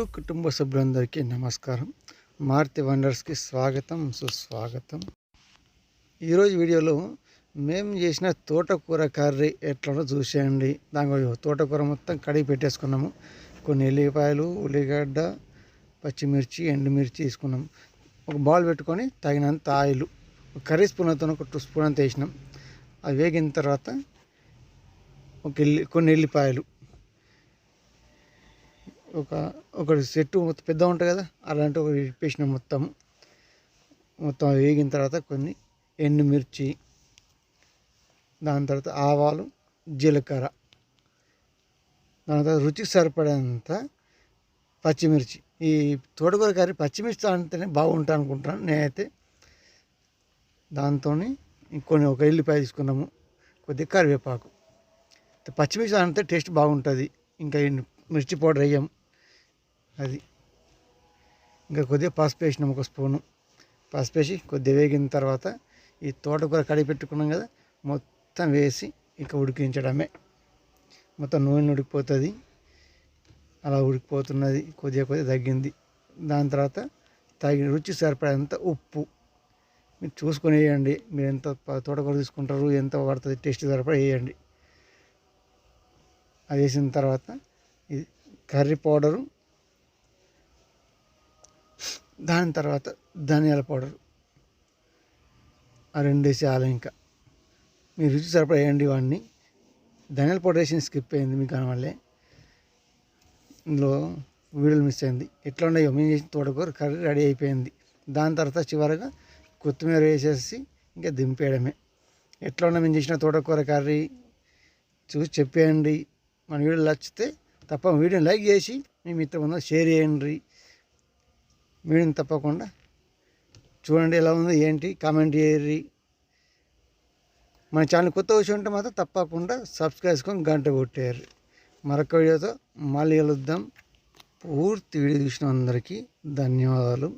చుట్టూ కుటుంబ సభ్యులందరికీ నమస్కారం. మారుతి వండర్స్కి స్వాగతం సుస్వాగతం. ఈరోజు వీడియోలో మేము చేసిన తోటకూర కర్రీ ఎట్లనో చూసేయండి. దాని తోటకూర మొత్తం కడిగి పెట్టేసుకున్నాము. కొన్ని ఎల్లిపాయలు ఉల్లిగడ్డ పచ్చిమిర్చి ఎండుమిర్చి తీసుకున్నాం. ఒక బాల్ పెట్టుకొని తగినంత ఆయిల్ కర్రీ స్పూన్తో ఒక టూ స్పూన్ అంత వేసినాం. అది వేగిన తర్వాత ఒక ఎల్లి కొన్ని ఎల్లిపాయలు ఒక ఒక చెట్టు మొత్తం పెద్ద ఉంటుంది కదా అలాంటి ఒక ఇప్పేసిన మొత్తం మొత్తం వేగిన తర్వాత కొన్ని ఎండుమిర్చి దాని తర్వాత ఆవాలు జీలకర్ర దాని తర్వాత రుచికి సరిపడేంత పచ్చిమిర్చి. ఈ తోటకూర కర్రీ పచ్చిమిర్చి అంటేనే బాగుంటుంది అనుకుంటున్నాను నేనైతే. దాంతో కొన్ని ఒక ఎల్లిపాయ తీసుకున్నాము కొద్దిగా కరివేపాకు. పచ్చిమిర్చి అంటే టేస్ట్ బాగుంటుంది. ఇంకా మిర్చి పౌడర్ వేయం. అది. ఇంకా కొద్దిగా పసుపు వేసినాం ఒక స్పూను. పసుపు వేసి కొద్దిగా వేగిన తర్వాత ఈ తోటకూర కడిగి పెట్టుకున్నాం కదా మొత్తం వేసి ఇంకా ఉడికించడమే. మొత్తం నూనె ఉడికిపోతుంది. అలా ఉడికిపోతున్నది కొద్దిగా కొద్దిగా తగ్గింది. దాని తర్వాత తగిన రుచి సరిపడేంత ఉప్పు. మీరు చూసుకొని వేయండి. మీరు ఎంత తోటకూర తీసుకుంటారు ఎంత పడుతుంది టేస్ట్ సరిపడ వేయండి. అది వేసిన తర్వాత ఇది కర్రీ పౌడరు దాని తర్వాత ధనియాల పౌడర్. ఆ రెండు వేసి ఆలు ఇంకా. మీరు రుచి సరిపడా వేయండి ధనియాల పౌడర్ వేసి స్కిప్ అయింది మీకు కనవల్లే ఇందులో వీడియోలు మిస్ అయింది. ఎట్లా ఉన్నాయో మేము చేసిన తోటకూర కర్రీ రెడీ అయిపోయింది. దాని తర్వాత చివరగా కొత్తిమీర వేసేసి ఇంకా దింపేయడమే. ఎట్లా ఉన్నా మేము చేసిన తోటకూర కర్రీ చూసి చెప్పేయండి. మన వీడియో నచ్చితే తప్ప వీడియోని లైక్ చేసి మీ మిత్రం షేర్ చేయండి. మీడియం తప్పకుండా చూడండి ఎలా ఉంది ఏంటి కామెంట్ చేయరి మన ఛానల్ కొత్త వచ్చి ఉంటే మాత్రం తప్పకుండా సబ్స్క్రైబ్ చేసుకొని గంట కొట్టేయారు మరొక వీడియోతో మళ్ళీ కలుద్దాం. పూర్తి వీడియో చూసిన అందరికీ ధన్యవాదాలు.